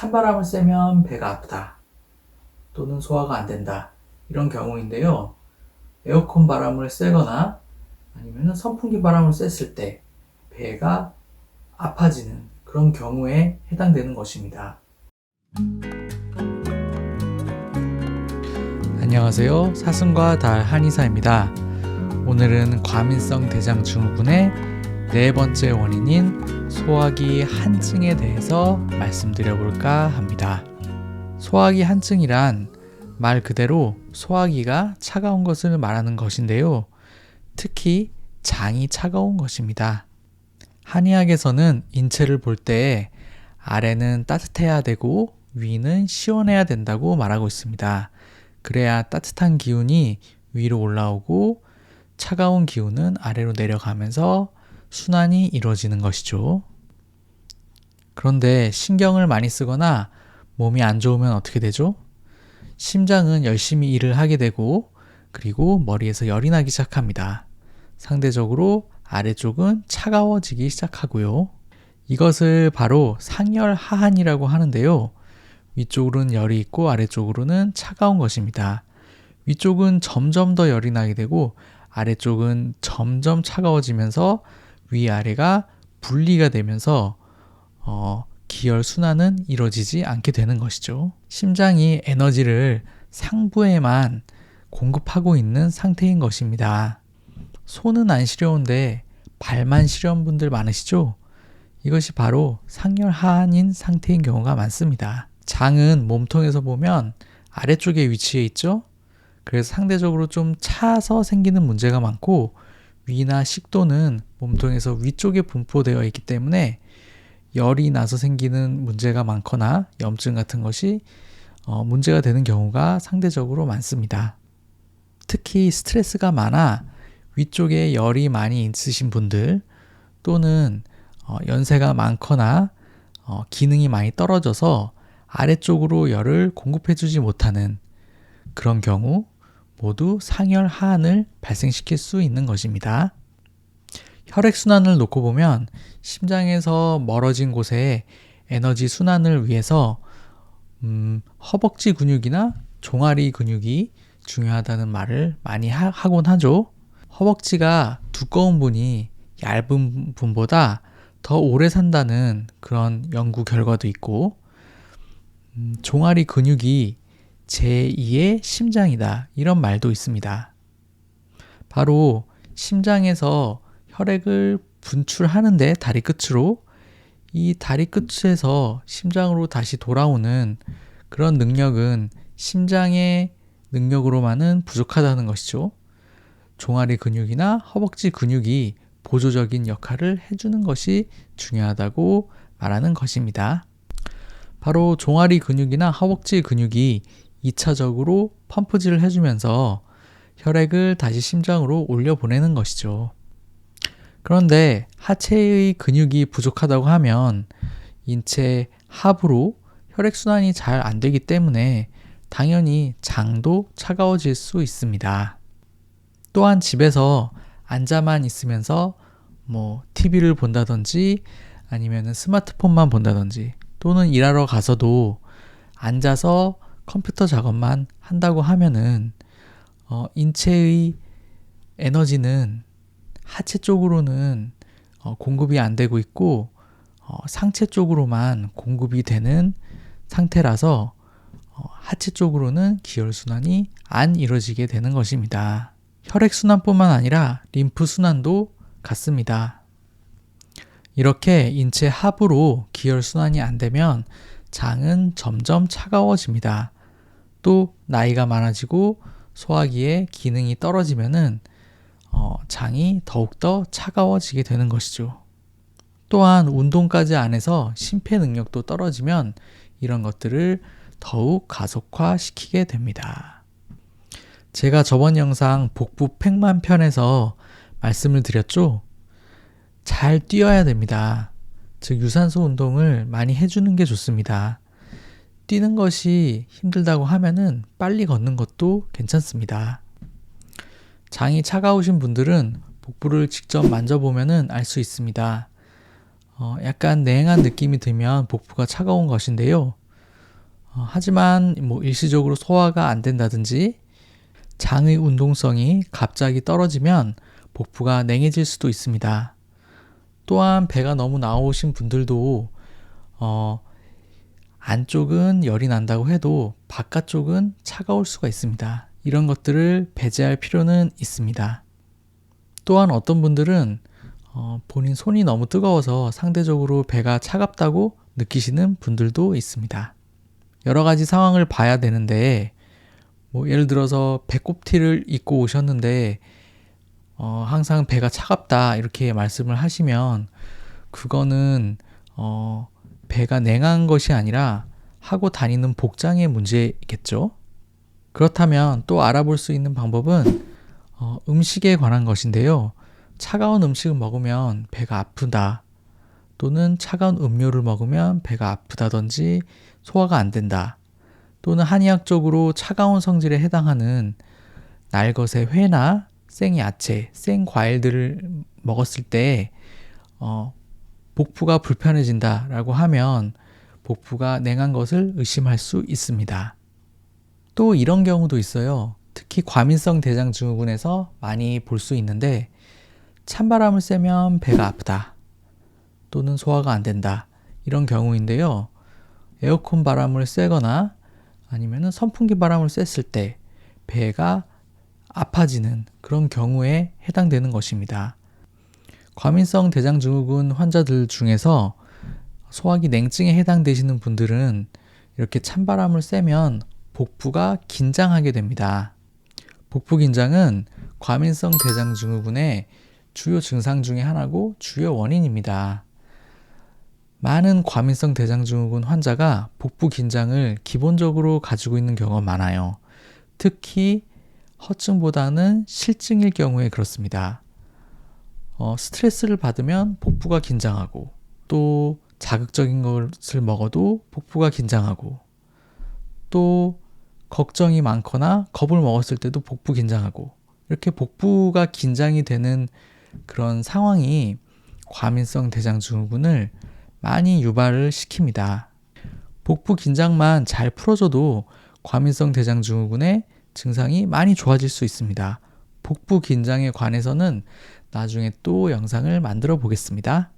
찬바람을 쐬면 배가 아프다. 또는 소화가 안 된다. 이런 경우인데요. 에어컨 바람을 쐬거나 아니면 선풍기 바람을 쐈을 때 배가 아파지는 그런 경우에 해당되는 것입니다. 안녕하세요. 사슴과 달 한의사입니다. 오늘은 과민성 대장 증후군의 네 번째 원인인 소화기 한증에 대해서 말씀드려 볼까 합니다. 소화기 한증이란 말 그대로 소화기가 차가운 것을 말하는 것인데요. 특히 장이 차가운 것입니다. 한의학에서는 인체를 볼 때 아래는 따뜻해야 되고 위는 시원해야 된다고 말하고 있습니다. 그래야 따뜻한 기운이 위로 올라오고 차가운 기운은 아래로 내려가면서 순환이 이루어지는 것이죠. 그런데 신경을 많이 쓰거나 몸이 안 좋으면 어떻게 되죠? 심장은 열심히 일을 하게 되고 그리고 머리에서 열이 나기 시작합니다. 상대적으로 아래쪽은 차가워지기 시작하고요. 이것을 바로 상열 하한이라고 하는데요. 위쪽으로는 열이 있고 아래쪽으로는 차가운 것입니다. 위쪽은 점점 더 열이 나게 되고 아래쪽은 점점 차가워지면서 위아래가 분리가 되면서 어, 기혈 순환은 이루어지지 않게 되는 것이죠. 심장이 에너지를 상부에만 공급하고 있는 상태인 것입니다. 손은 안 시려운데 발만 시려운 분들 많으시죠? 이것이 바로 상열하한인 상태인 경우가 많습니다. 장은 몸통에서 보면 아래쪽에 위치해 있죠? 그래서 상대적으로 좀 차서 생기는 문제가 많고 위나 식도는 몸통에서 위쪽에 분포되어 있기 때문에 열이 나서 생기는 문제가 많거나 염증 같은 것이 어, 문제가 되는 경우가 상대적으로 많습니다. 특히 스트레스가 많아 위쪽에 열이 많이 있으신 분들 또는 어, 연세가 많거나 어, 기능이 많이 떨어져서 아래쪽으로 열을 공급해주지 못하는 그런 경우 모두 상열 하한을 발생시킬 수 있는 것입니다. 혈액순환을 놓고 보면 심장에서 멀어진 곳에 에너지 순환을 위해서 음, 허벅지 근육이나 종아리 근육이 중요하다는 말을 많이 하, 곤 하죠. 허벅지가 두꺼운 분이 얇은 분보다 더 오래 산다는 그런 연구 결과도 있고, 음, 종아리 근육이 제2의 심장이다. 이런 말도 있습니다. 바로 심장에서 혈액을 분출하는데 다리 끝으로 이 다리 끝에서 심장으로 다시 돌아오는 그런 능력은 심장의 능력으로만은 부족하다는 것이죠. 종아리 근육이나 허벅지 근육이 보조적인 역할을 해주는 것이 중요하다고 말하는 것입니다. 바로 종아리 근육이나 허벅지 근육이 2차적으로 펌프질을 해주면서 혈액을 다시 심장으로 올려 보내는 것이죠. 그런데 하체의 근육이 부족하다고 하면 인체 하부로 혈액순환이 잘 안 되기 때문에 당연히 장도 차가워질 수 있습니다. 또한 집에서 앉아만 있으면서 뭐 TV를 본다든지 아니면 스마트폰만 본다든지 또는 일하러 가서도 앉아서 컴퓨터 작업만 한다고 하면은 어, 인체의 에너지는 하체 쪽으로는 어, 공급이 안 되고 있고 어, 상체 쪽으로만 공급이 되는 상태라서 어, 하체 쪽으로는 기혈 순환이 안 이루어지게 되는 것입니다. 혈액 순환뿐만 아니라 림프 순환도 같습니다. 이렇게 인체 하부로 기혈 순환이 안 되면 장은 점점 차가워집니다. 또 나이가 많아지고 소화기의 기능이 떨어지면은 어, 장이 더욱더 차가워지게 되는 것이죠. 또한 운동까지 안 해서 심폐 능력도 떨어지면 이런 것들을 더욱 가속화시키게 됩니다. 제가 저번 영상 복부 팽만 편에서 말씀을 드렸죠? 잘 뛰어야 됩니다. 즉, 유산소 운동을 많이 해주는 게 좋습니다. 뛰는 것이 힘들다고 하면은 빨리 걷는 것도 괜찮습니다. 장이 차가우신 분들은 복부를 직접 만져보면은 알수 있습니다. 어, 약간 냉한 느낌이 들면 복부가 차가운 것인데요. 어, 하지만 뭐 일시적으로 소화가 안 된다든지 장의 운동성이 갑자기 떨어지면 복부가 냉해질 수도 있습니다. 또한 배가 너무 나오신 분들도 어, 안쪽은 열이 난다고 해도 바깥쪽은 차가울 수가 있습니다. 이런 것들을 배제할 필요는 있습니다. 또한 어떤 분들은 어, 본인 손이 너무 뜨거워서 상대적으로 배가 차갑다고 느끼시는 분들도 있습니다. 여러 가지 상황을 봐야 되는데, 뭐 예를 들어서 배꼽티를 입고 오셨는데, 어, 항상 배가 차갑다 이렇게 말씀을 하시면, 그거는 어, 배가 냉한 것이 아니라 하고 다니는 복장의 문제겠죠. 그렇다면 또 알아볼 수 있는 방법은 어, 음식에 관한 것인데요. 차가운 음식을 먹으면 배가 아프다. 또는 차가운 음료를 먹으면 배가 아프다든지 소화가 안 된다. 또는 한의학적으로 차가운 성질에 해당하는 날것의 회나 생야채, 생과일들을 먹었을 때 어, 복부가 불편해진다라고 하면 복부가 냉한 것을 의심할 수 있습니다. 또 이런 경우도 있어요. 특히 과민성 대장 증후군에서 많이 볼 수 있는데 찬바람을 쐬면 배가 아프다. 또는 소화가 안 된다. 이런 경우인데요. 에어컨 바람을 쐬거나 아니면 선풍기 바람을 쐈을 때 배가 아파지는 그런 경우에 해당되는 것입니다. 과민성 대장증후군 환자들 중에서 소화기 냉증에 해당되시는 분들은 이렇게 찬바람을 쐬면 복부가 긴장하게 됩니다. 복부 긴장은 과민성 대장증후군의 주요 증상 중의 하나고 주요 원인입니다. 많은 과민성 대장증후군 환자가 복부 긴장을 기본적으로 가지고 있는 경우가 많아요. 특히 허증보다는 실증일 경우에 그렇습니다. 어, 스트레스를 받으면 복부가 긴장하고 또 자극적인 것을 먹어도 복부가 긴장하고 또 걱정이 많거나 겁을 먹었을 때도 복부 긴장하고 이렇게 복부가 긴장이 되는 그런 상황이 과민성 대장증후군을 많이 유발을 시킵니다. 복부 긴장만 잘 풀어줘도 과민성 대장증후군의 증상이 많이 좋아질 수 있습니다. 복부 긴장에 관해서는 나중에 또 영상을 만들어 보겠습니다.